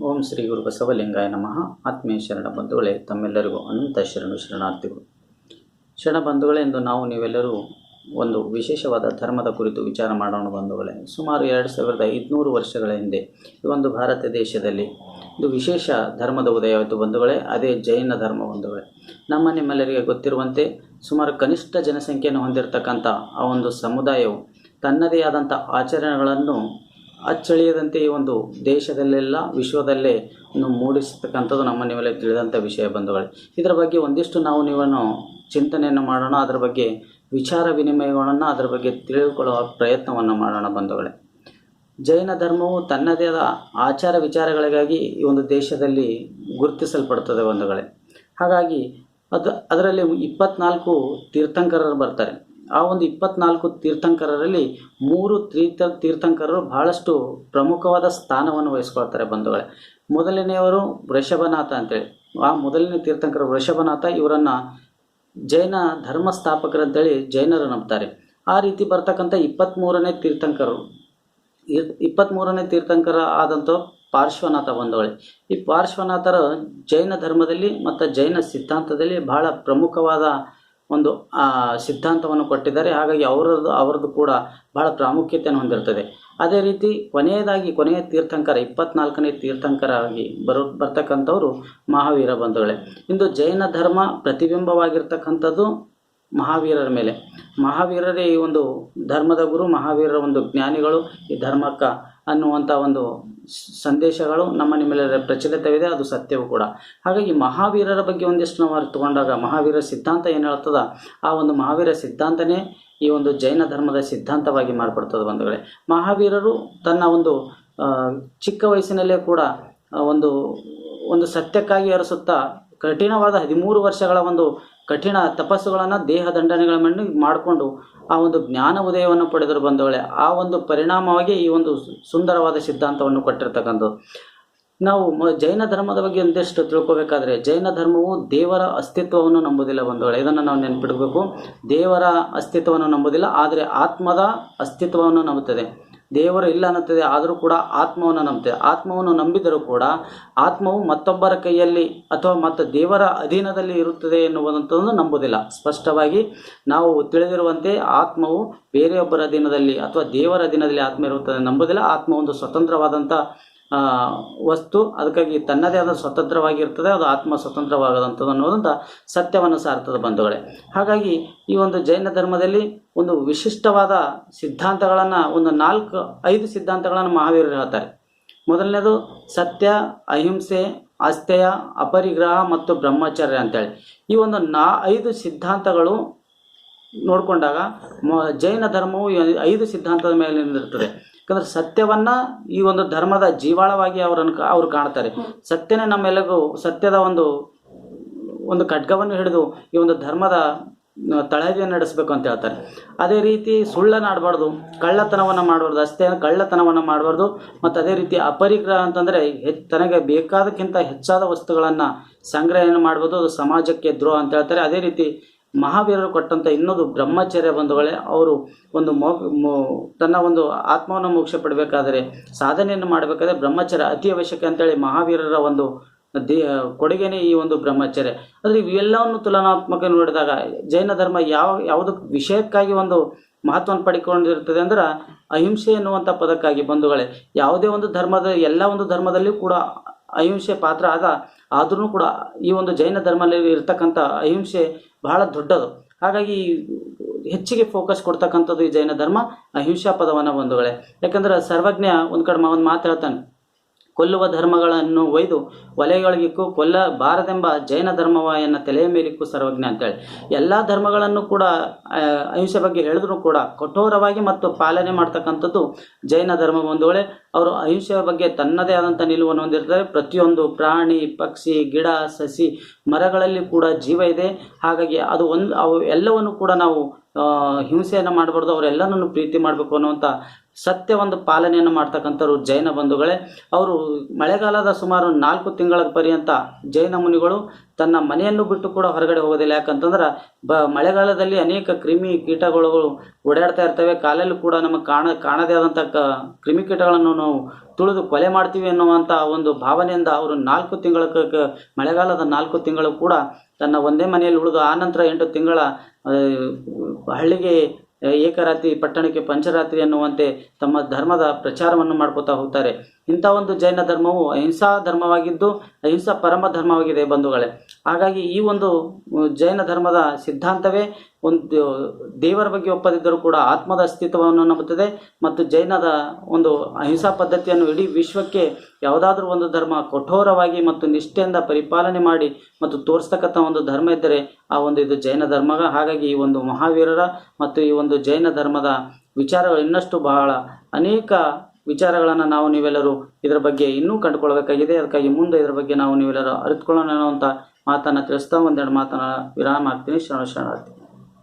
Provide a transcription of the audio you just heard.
ಓಂ ಶ್ರೀ ಗುರು ಬಸವಲಿಂಗಾಯ ನಮಃ. ಆತ್ಮೀಯ ಶರಣ ಬಂಧುಗಳೇ, ತಮ್ಮೆಲ್ಲರಿಗೂ ಅನಂತ ಶರಣು ಶರಣಾರ್ಥಿಗಳು. ಶರಣ ಬಂಧುಗಳೇ ಎಂದು ನಾವು ನೀವೆಲ್ಲರೂ ಒಂದು ವಿಶೇಷವಾದ ಧರ್ಮದ ಕುರಿತು ವಿಚಾರ ಮಾಡೋಣ ಬಂಧುಗಳೇ. ಸುಮಾರು ಎರಡು ಸಾವಿರದ ಐದುನೂರು ವರ್ಷಗಳ ಹಿಂದೆ ಈ ಒಂದು ಭಾರತ ದೇಶದಲ್ಲಿ ಇದು ವಿಶೇಷ ಧರ್ಮದ ಉದಯವಾಯಿತು ಬಂಧುಗಳೇ. ಅದೇ ಜೈನ ಧರ್ಮ ಬಂಧುಗಳೇ. ನಮ್ಮ ನಿಮ್ಮೆಲ್ಲರಿಗೆ ಗೊತ್ತಿರುವಂತೆ ಸುಮಾರು ಕನಿಷ್ಠ ಜನಸಂಖ್ಯೆಯನ್ನು ಹೊಂದಿರತಕ್ಕಂಥ ಆ ಒಂದು ಸಮುದಾಯವು ತನ್ನದೇ ಆದಂಥ ಆಚರಣೆಗಳನ್ನು ಅಚ್ಚಳಿಯದಂತೆ ಈ ಒಂದು ದೇಶದಲ್ಲೆಲ್ಲ ವಿಶ್ವದಲ್ಲೇ ಮೂಡಿಸತಕ್ಕಂಥದ್ದು ನಮ್ಮ ನೀವೆಲ್ಲ ತಿಳಿದಂಥ ವಿಷಯ, ಬಂಧುಗಳು. ಇದರ ಬಗ್ಗೆ ಒಂದಿಷ್ಟು ನಾವು ನೀವನ್ನು ಚಿಂತನೆಯನ್ನು ಮಾಡೋಣ, ಅದರ ಬಗ್ಗೆ ವಿಚಾರ ವಿನಿಮಯಗಳನ್ನು ಅದರ ಬಗ್ಗೆ ತಿಳಿದುಕೊಳ್ಳುವ ಪ್ರಯತ್ನವನ್ನು ಮಾಡೋಣ, ಬಂಧುಗಳೇ. ಜೈನ ಧರ್ಮವು ತನ್ನದೇ ಆದ ಆಚಾರ ವಿಚಾರಗಳಿಗಾಗಿ ಈ ಒಂದು ದೇಶದಲ್ಲಿ ಗುರುತಿಸಲ್ಪಡ್ತದೆ, ಬಂಧುಗಳೇ. ಹಾಗಾಗಿ ಅದು, ಅದರಲ್ಲಿ ಇಪ್ಪತ್ನಾಲ್ಕು ತೀರ್ಥಂಕರರು ಬರ್ತಾರೆ. ಆ ಒಂದು ಇಪ್ಪತ್ನಾಲ್ಕು ತೀರ್ಥಂಕರರಲ್ಲಿ ಮೂರು ತೀರ್ಥ ತೀರ್ಥಂಕರರು ಬಹಳಷ್ಟು ಪ್ರಮುಖವಾದ ಸ್ಥಾನವನ್ನು ವಹಿಸ್ಕೊಳ್ತಾರೆ ಬಂಧುಗಳೇ. ಮೊದಲನೆಯವರು ವೃಷಭನಾಥ ಅಂತೇಳಿ. ಆ ಮೊದಲನೇ ತೀರ್ಥಂಕರ ವೃಷಭನಾಥ ಇವರನ್ನು ಜೈನ ಧರ್ಮ ಸ್ಥಾಪಕರಂತೇಳಿ ಜೈನರು ನಂಬ್ತಾರೆ. ಆ ರೀತಿ ಬರ್ತಕ್ಕಂಥ ಇಪ್ಪತ್ತ್ಮೂರನೇ ತೀರ್ಥಂಕರರು ಇಪ್ಪತ್ತ್ಮೂರನೇ ತೀರ್ಥಂಕರ ಆದಂಥ ಪಾರ್ಶ್ವನಾಥ ಬಂಧುಗಳೇ. ಈ ಪಾರ್ಶ್ವನಾಥರು ಜೈನ ಧರ್ಮದಲ್ಲಿ ಮತ್ತು ಜೈನ ಸಿದ್ಧಾಂತದಲ್ಲಿ ಬಹಳ ಪ್ರಮುಖವಾದ ಒಂದು ಸಿದ್ಧಾಂತವನ್ನು ಕೊಟ್ಟಿದ್ದಾರೆ. ಹಾಗಾಗಿ ಅವರದ್ದು ಅವರದ್ದು ಕೂಡ ಬಹಳ ಪ್ರಾಮುಖ್ಯತೆಯನ್ನು ಹೊಂದಿರ್ತದೆ. ಅದೇ ರೀತಿ ಕೊನೆಯದಾಗಿ, ಕೊನೆಯ ತೀರ್ಥಂಕರ, ಇಪ್ಪತ್ನಾಲ್ಕನೇ ತೀರ್ಥಂಕರಾಗಿ ಬರೋ, ಬರ್ತಕ್ಕಂಥವ್ರು ಮಹಾವೀರ ಬಂಧುಗಳೇ. ಇಂದು ಜೈನ ಧರ್ಮ ಪ್ರತಿಬಿಂಬವಾಗಿರ್ತಕ್ಕಂಥದ್ದು ಮಹಾವೀರರ ಮೇಲೆ. ಮಹಾವೀರರೇ ಈ ಒಂದು ಧರ್ಮದ ಗುರು, ಮಹಾವೀರರ ಒಂದು ಜ್ಞಾನಿಗಳು, ಈ ಧರ್ಮಕ್ಕ ಅನ್ನುವಂಥ ಒಂದು ಸಂದೇಶಗಳು ನಮ್ಮ ನಿಮ್ಮೆಲ್ಲರ ಪ್ರಚಲಿತವಿದೆ, ಅದು ಸತ್ಯವೂ ಕೂಡ. ಹಾಗಾಗಿ ಮಹಾವೀರರ ಬಗ್ಗೆ ಒಂದಿಷ್ಟು ನಾವು ಅರ್ಥಕೊಂಡಾಗ ಮಹಾವೀರ ಸಿದ್ಧಾಂತ ಏನು ಹೇಳ್ತದ? ಆ ಒಂದು ಮಹಾವೀರ ಸಿದ್ಧಾಂತನೇ ಈ ಒಂದು ಜೈನ ಧರ್ಮದ ಸಿದ್ಧಾಂತವಾಗಿ ಮಾರ್ಪಡ್ತದೆ ಬಂಧುಗಳೇ. ಮಹಾವೀರರು ತನ್ನ ಒಂದು ಚಿಕ್ಕ ವಯಸ್ಸಿನಲ್ಲೇ ಕೂಡ ಒಂದು ಒಂದು ಸತ್ಯಕ್ಕಾಗಿ ಅರಸುತ್ತಾ ಕಠಿಣವಾದ ಹದಿಮೂರು ವರ್ಷಗಳ ಒಂದು ಕಠಿಣ ತಪಸ್ಸುಗಳನ್ನು, ದೇಹ ದಂಡನೆಗಳ ಮಣ್ಣು ಮಾಡಿಕೊಂಡು ಆ ಒಂದು ಜ್ಞಾನ ಉದಯವನ್ನು ಪಡೆದರು ಬಂಧುಗಳೇ. ಆ ಒಂದು ಪರಿಣಾಮವಾಗಿ ಈ ಒಂದು ಸುಂದರವಾದ ಸಿದ್ಧಾಂತವನ್ನು ಕೊಟ್ಟಿರ್ತಕ್ಕಂಥದ್ದು. ನಾವು ಜೈನ ಧರ್ಮದ ಬಗ್ಗೆ ಒಂದಿಷ್ಟು ತಿಳ್ಕೋಬೇಕಾದ್ರೆ, ಜೈನ ಧರ್ಮವು ದೇವರ ಅಸ್ತಿತ್ವವನ್ನು ನಂಬುದಿಲ್ಲ ಬಂಧುಗಳೇ. ಇದನ್ನು ನಾವು ನೆನಪಿಡಬೇಕು. ದೇವರ ಅಸ್ತಿತ್ವವನ್ನು ನಂಬುದಿಲ್ಲ ಆದರೆ ಆತ್ಮದ ಅಸ್ತಿತ್ವವನ್ನು ನಂಬುತ್ತದೆ. ದೇವರು ಇಲ್ಲ ಅನ್ನುತ್ತದೆ, ಆದರೂ ಕೂಡ ಆತ್ಮವನ್ನು ನಂಬುತ್ತೆ. ಆತ್ಮವನ್ನು ನಂಬಿದರೂ ಕೂಡ ಆತ್ಮವು ಮತ್ತೊಬ್ಬರ ಕೈಯಲ್ಲಿ ಅಥವಾ ಮತ್ತು ದೇವರ ಅಧೀನದಲ್ಲಿ ಇರುತ್ತದೆ ಎನ್ನುವಂಥದ್ದು ನಂಬುವುದಿಲ್ಲ. ಸ್ಪಷ್ಟವಾಗಿ ನಾವು ತಿಳಿದಿರುವಂತೆ ಆತ್ಮವು ಬೇರೆಯೊಬ್ಬರ ಅಧೀನದಲ್ಲಿ ಅಥವಾ ದೇವರ ಅಧೀನದಲ್ಲಿ ಆತ್ಮ ಇರುತ್ತದೆ ನಂಬುವುದಿಲ್ಲ. ಆತ್ಮ ಒಂದು ಸ್ವತಂತ್ರವಾದಂಥ ವಸ್ತು, ಅದಕ್ಕಾಗಿ ತನ್ನದೇ ಆದ ಸ್ವತಂತ್ರವಾಗಿರ್ತದೆ, ಅದು ಆತ್ಮ ಸ್ವತಂತ್ರವಾಗದಂಥದ್ದು ಅನ್ನೋದಂಥ ಸತ್ಯವನ್ನು ಸಾರ್ತದ ಬಂಧುಗಳೇ. ಹಾಗಾಗಿ ಈ ಒಂದು ಜೈನ ಧರ್ಮದಲ್ಲಿ ಒಂದು ವಿಶಿಷ್ಟವಾದ ಸಿದ್ಧಾಂತಗಳನ್ನು, ಒಂದು ನಾಲ್ಕು, ಐದು ಸಿದ್ಧಾಂತಗಳನ್ನು ಮಹಾವೀರರು ಹೇಳ್ತಾರೆ. ಮೊದಲನೇದು ಸತ್ಯ, ಅಹಿಂಸೆ, ಅಸ್ಥೆಯ, ಅಪರಿಗ್ರಹ ಮತ್ತು ಬ್ರಹ್ಮಚರ್ಯ ಅಂತೇಳಿ. ಈ ಒಂದು ನಾ, ಐದು ಸಿದ್ಧಾಂತಗಳು ನೋಡಿಕೊಂಡಾಗ, ಮ- ಜೈನ ಧರ್ಮವು ಐದು ಸಿದ್ಧಾಂತದ ಮೇಲೆ ನಿಂತಿರ್ತದೆ. ಯಾಕಂದ್ರೆ ಸತ್ಯವನ್ನ ಈ ಒಂದು ಧರ್ಮದ ಜೀವಾಳವಾಗಿ ಅವರನ್ನು ಅವರು ಅವ್ರು ಕಾಣ್ತಾರೆ. ಸತ್ಯನೇ ನಮ್ಮೆಲ್ಲಗೂ ಸತ್ಯದ ಒಂದು ಒಂದು ಖಡ್ಗವನ್ನು ಹಿಡಿದು ಈ ಒಂದು ಧರ್ಮದ ತಳಹದಿಯನ್ನು ನಡೆಸಬೇಕು ಅಂತ ಹೇಳ್ತಾರೆ. ಅದೇ ರೀತಿ ಸುಳ್ಳನ್ನು ಆಡಬಾರ್ದು ಕಳ್ಳತನವನ್ನು ಮಾಡಬಾರ್ದು ಅಷ್ಟೇ ಕಳ್ಳತನವನ್ನು ಮಾಡಬಾರ್ದು ಮತ್ತು ಅದೇ ರೀತಿ ಅಪರಿಗ್ರಹ ಅಂತಂದರೆ ಹೆಚ್ಚು ತನಗೆ ಬೇಕಾದಕ್ಕಿಂತ ಹೆಚ್ಚಾದ ವಸ್ತುಗಳನ್ನು ಸಂಗ್ರಹಣೆ ಮಾಡ್ಬೋದು ಅದು ಸಮಾಜಕ್ಕೆ ದ್ರೋಹ ಅಂತ ಹೇಳ್ತಾರೆ. ಅದೇ ರೀತಿ ಮಹಾವೀರರು ಕೊಟ್ಟಂಥ ಇನ್ನೊಂದು ಬ್ರಹ್ಮಚರ್ಯ ಬಂಧುಗಳೇ ಅವರು ಒಂದು ಮೋ ತನ್ನ ಒಂದು ಆತ್ಮವನ್ನು ಮೋಕ್ಷ ಪಡಬೇಕಾದರೆ ಸಾಧನೆಯನ್ನು ಮಾಡಬೇಕಾದ್ರೆ ಬ್ರಹ್ಮಚರ್ಯ ಅತಿ ಅವಶ್ಯಕ ಅಂತೇಳಿ ಮಹಾವೀರರ ಒಂದು ದೇ, ಕೊಡುಗೆನೇ ಈ ಒಂದು ಬ್ರಹ್ಮಚರ್ಯ. ಆದರೆ ಇವೆಲ್ಲವನ್ನು ತುಲನಾತ್ಮಕ ನೋಡಿದಾಗ ಜೈನ ಧರ್ಮ ಯಾವ ಯಾವುದಕ್ಕೆ ವಿಷಯಕ್ಕಾಗಿ ಒಂದು ಮಹತ್ವವನ್ನು ಪಡ್ಕೊಂಡಿರ್ತದೆ ಅಂದ್ರೆ ಅಹಿಂಸೆ ಎನ್ನುವಂಥ ಪದಕ್ಕಾಗಿ ಬಂಧುಗಳೇ. ಯಾವುದೇ ಒಂದು ಧರ್ಮದ, ಎಲ್ಲ ಒಂದು ಧರ್ಮದಲ್ಲಿಯೂ ಕೂಡ ಅಹಿಂಸೆ ಪಾತ್ರ ಆದ, ಆದ್ರೂ ಕೂಡ ಈ ಒಂದು ಜೈನ ಧರ್ಮದಲ್ಲಿ ಇರ್ತಕ್ಕಂಥ ಅಹಿಂಸೆ ಬಹಳ ದೊಡ್ಡದು. ಹಾಗಾಗಿ ಹೆಚ್ಚಿಗೆ ಫೋಕಸ್ ಕೊಡ್ತಕ್ಕಂಥದ್ದು ಈ ಜೈನ ಧರ್ಮ, ಅಹಿಂಸಾ ಪದವನ್ನು ಬಂಧುಗಳೇ ಯಾಕಂದ್ರೆ ಸರ್ವಜ್ಞ ಒಂದು ಕಡೆ ಒಂದು ಮಾತು ಹೇಳ್ತಾನೆ ಕೊಲ್ಲುವ ಧರ್ಮಗಳನ್ನು ಒಯ್ದು ಒಲೆಗಳಿಗೂ ಕೊಲ್ಲಬಾರದೆಂಬ ಜೈನ ಧರ್ಮವ ಎನ್ನ ತಲೆಯ ಮೇಲಿಕ್ಕು ಸರ್ವಜ್ಞ ಅಂತೇಳಿ. ಎಲ್ಲ ಧರ್ಮಗಳನ್ನು ಕೂಡ ಅಹಿಂಸೆ ಬಗ್ಗೆ ಹೇಳಿದ್ರು ಕೂಡ ಕಠೋರವಾಗಿ ಮತ್ತು ಪಾಲನೆ ಮಾಡ್ತಕ್ಕಂಥದ್ದು ಜೈನ ಧರ್ಮ ಒಂದು ವೇಳೆ ಅವರು ಅಹಿಂಸೆಯ ಬಗ್ಗೆ ತನ್ನದೇ ಆದಂಥ ನಿಲುವನ್ನು ಹೊಂದಿರ್ತಾರೆ, ಪ್ರತಿಯೊಂದು ಪ್ರಾಣಿ, ಪಕ್ಷಿ, ಗಿಡ, ಸಸಿ, ಮರಗಳಲ್ಲಿ ಕೂಡ ಜೀವ ಇದೆ. ಹಾಗಾಗಿ ಅದು ಒಂದು, ಅವು ಎಲ್ಲವನ್ನು ಕೂಡ ನಾವು ಹಿಂಸೆಯನ್ನು ಮಾಡಬಾರ್ದು ಅವರೆಲ್ಲರನ್ನು ಪ್ರೀತಿ ಮಾಡಬೇಕು ಅನ್ನುವಂಥ ಸತ್ಯ ಒಂದು ಪಾಲನೆಯನ್ನು ಮಾಡ್ತಕ್ಕಂಥವ್ರು ಜೈನ ಬಂಧುಗಳೇ. ಅವರು ಮಳೆಗಾಲದ ಸುಮಾರು ನಾಲ್ಕು ತಿಂಗಳ ಪರ್ಯಂತ ಜೈನ ಮುನಿಗಳು ತನ್ನ ಮನೆಯನ್ನು ಬಿಟ್ಟು ಕೂಡ ಹೊರಗಡೆ ಹೋಗೋದಿಲ್ಲ. ಯಾಕಂತಂದ್ರೆ ಬ ಮಳೆಗಾಲದಲ್ಲಿ ಅನೇಕ ಕ್ರಿಮಿ ಕೀಟಗಳು ಓಡಾಡ್ತಾ ಇರ್ತವೆ. ಕಾಲಲ್ಲೂ ಕೂಡ ನಮಗೆ ಕಾಣ ಕಾಣದೇ ಆದಂಥ ಕ ಕ್ರಿಮಿಕೀಟಗಳನ್ನು ನಾವು ತುಳಿದು ಕೊಲೆ ಮಾಡ್ತೀವಿ ಅನ್ನುವಂಥ ಒಂದು ಭಾವನೆಯಿಂದ ಅವರು ನಾಲ್ಕು ತಿಂಗಳ ಮಳೆಗಾಲದ ನಾಲ್ಕು ತಿಂಗಳು ಕೂಡ ತನ್ನ ಒಂದೇ ಮನೆಯಲ್ಲಿ ಉಳಿದು ಆನಂತರ ಎಂಟು ತಿಂಗಳ ಆ, ಹಳ್ಳಿಗೆ ಏಕರಾತ್ರಿ ಪಟ್ಟಣಕ್ಕೆ ಪಂಚರಾತ್ರಿ ಅನ್ನುವಂತೆ ತಮ್ಮ ಧರ್ಮದ ಪ್ರಚಾರವನ್ನು ಮಾಡ್ಕೋತಾ ಹೋಗ್ತಾರೆ. ಇಂಥ ಒಂದು ಜೈನ ಧರ್ಮವು ಅಹಿಂಸಾ ಧರ್ಮವಾಗಿದ್ದು ಅಹಿಂಸಾ ಪರಮ ಧರ್ಮವಾಗಿದೆ ಬಂಧುಗಳೇ. ಹಾಗಾಗಿ ಈ ಒಂದು ಜೈನ ಧರ್ಮದ ಸಿದ್ಧಾಂತವೇ ಒಂದು ದೇವರ ಬಗ್ಗೆ ಒಪ್ಪದಿದ್ದರೂ ಕೂಡ ಆತ್ಮದ ಅಸ್ತಿತ್ವವನ್ನು ನಂಬುತ್ತದೆ ಮತ್ತು ಜೈನದ ಒಂದು ಅಹಿಂಸಾ ಪದ್ಧತಿಯನ್ನು ಇಡೀ ವಿಶ್ವಕ್ಕೆ ಯಾವುದಾದ್ರೂ ಒಂದು ಧರ್ಮ ಕಠೋರವಾಗಿ ಮತ್ತು ನಿಷ್ಠೆಯಿಂದ ಪರಿಪಾಲನೆ ಮಾಡಿ ಮತ್ತು ತೋರಿಸ್ತಕ್ಕಂಥ ಒಂದು ಧರ್ಮ ಇದ್ದರೆ ಆ ಒಂದು ಇದು ಜೈನ ಧರ್ಮ ಹಾಗಾಗಿ ಈ ಒಂದು ಮಹಾವೀರರ ಮತ್ತು ಈ ಒಂದು ಜೈನ ಧರ್ಮದ ವಿಚಾರಗಳು ಇನ್ನಷ್ಟು ಬಹಳ ಅನೇಕ ವಿಚಾರಗಳನ್ನು ನಾವು ನೀವೆಲ್ಲರೂ ಇದರ ಬಗ್ಗೆ ಇನ್ನೂ ಕಂಡುಕೊಳ್ಬೇಕಾಗಿದೆ. ಅದಕ್ಕಾಗಿ ಮುಂದೆ ಇದರ ಬಗ್ಗೆ ನಾವು ನೀವೆಲ್ಲರೂ ಅರಿತುಕೊಳ್ಳೋಣ ಅಂತ ಮಾತನ್ನು ತಿಳಿಸ್ತಾ ಒಂದೆರಡು ಮಾತನ್ನ ವಿರಾಮ ಆಗ್ತೀನಿ ಶರಣ ಶರಣಾರ್ಥಿ